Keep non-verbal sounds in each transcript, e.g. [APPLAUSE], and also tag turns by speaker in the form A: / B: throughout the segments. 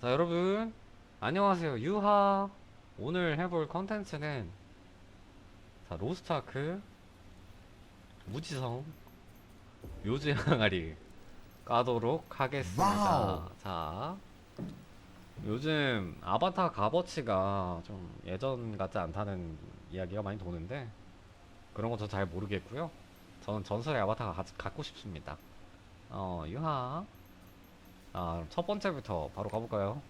A: 자 여러분. 안녕하세요. 유하. 오늘 해볼 컨텐츠는 자 로스트아크 무지성 요즈 항아리 까도록 하겠습니다.
B: 와우.
A: 자 요즘 아바타 값어치가 좀 예전 같지 않다는 이야기가 많이 도는데 그런 거 저 잘 모르겠고요. 저는 전설의 아바타가 가- 갖고 싶습니다. 어 유하 아, 첫 번째부터 바로 가볼까요?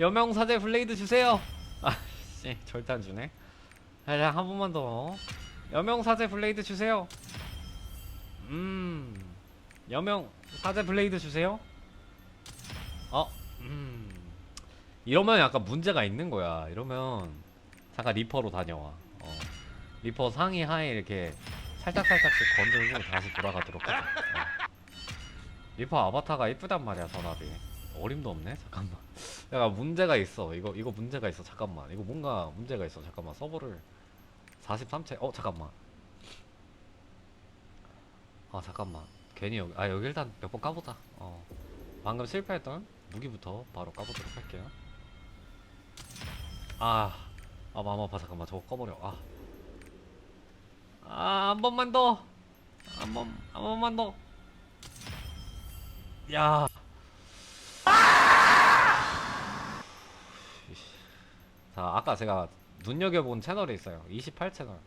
A: 여명사제 블레이드 주세요! 아, 씨, 절대 안 주네. 아, 자, 한 번만 더. 여명사제 블레이드 주세요! 음, 여명 사제 블레이드 주세요? 어, 음. 이러면 약간 문제가 있는 거야. 이러면, 잠깐 리퍼로 다녀와. 어. 리퍼 상의 하에 이렇게 살짝살짝씩 건들고 다시 돌아가도록 하자. 어. 리퍼 아바타가 이쁘단 말이야 전압이. 어림도 없네? 잠깐만. [LAUGHS] 내가 문제가 있어. 이거 이거 문제가 있어. 잠깐만. 이거 뭔가 문제가 있어. 잠깐만. 서버를 43채 어 잠깐만. 아 잠깐만. 괜히 여기 아 여기 일단 몇 번 까보자. 어. 방금 실패했던 무기부터 바로 까보도록 할게요. 아아 마음 아파. 잠깐만. 저거 꺼버려. 아아한 번만 더한번한 번만 더 야. 자, 아까 제가 눈여겨본 채널이 있어요. 28채널.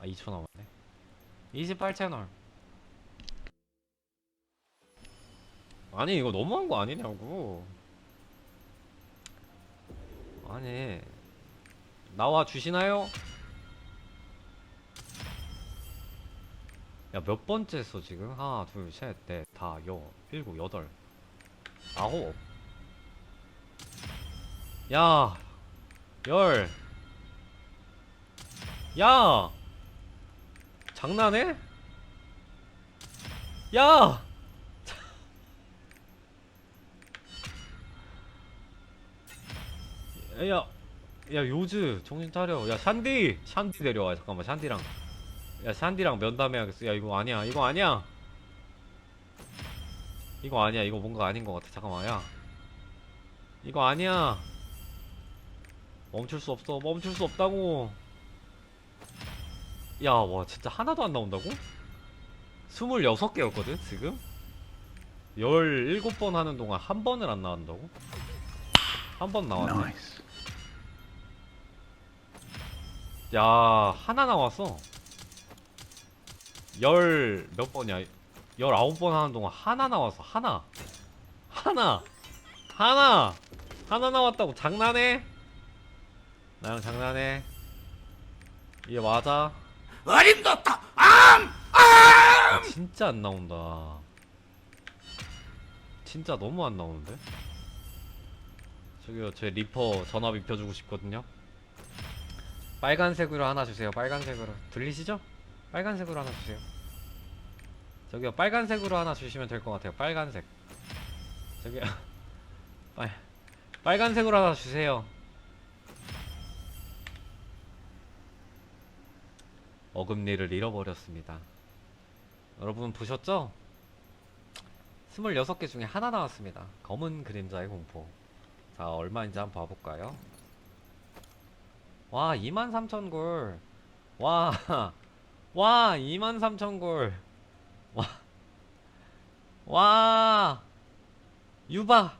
A: 아, 2초 남았네. 28채널. 아니, 이거 너무한 거 아니냐고. 아니, 나와 주시나요? 야, 몇 번째 했어, 지금? 하나, 둘, 셋, 넷, 다, 여, 일곱, 여덟, 아홉. 야, 열. 야! 장난해? 야! [LAUGHS] 야, 야, 요즈, 정신 차려. 야, 샨디! 샨디 내려와. 잠깐만, 샨디랑. 야 샨디랑 면담해야겠어. 야 이거 아니야. 이거 아니야. 이거 아니야. 이거 뭔가 아닌 것 같아. 잠깐만 야. 이거 아니야. 멈출 수 없어. 멈출 수 없다고. 야 와 진짜 하나도 안 나온다고? 26개였거든 지금? 17번 하는 동안 한 번을 안 나온다고? 한 번 나왔네. 야 하나 나왔어 열 몇 번이야? 열아홉 번 하는 동안 하나 나왔어 하나. 하나. 하나. 하나 나왔다고. 장난해? 나랑 장난해? 이게 맞아?
B: 어림도없다.
A: 아, 진짜 안 나온다. 진짜 너무 안 나오는데? 저기요 제 리퍼 전압 입혀주고 싶거든요. 빨간색으로 하나 주세요 빨간색으로. 들리시죠? 빨간색으로 하나 주세요. 저기요 빨간색으로 하나 주시면 될 것 같아요. 빨간색. 저기요. [LAUGHS] 빨 빨간색으로 하나 주세요. 어금니를 잃어버렸습니다. 여러분 보셨죠? 26개 중에 하나 나왔습니다. 검은 그림자의 공포. 자 얼마인지 한번 봐볼까요? 와 23,000골. 와, [LAUGHS] 와, 23,000골. 와, 와, 유바,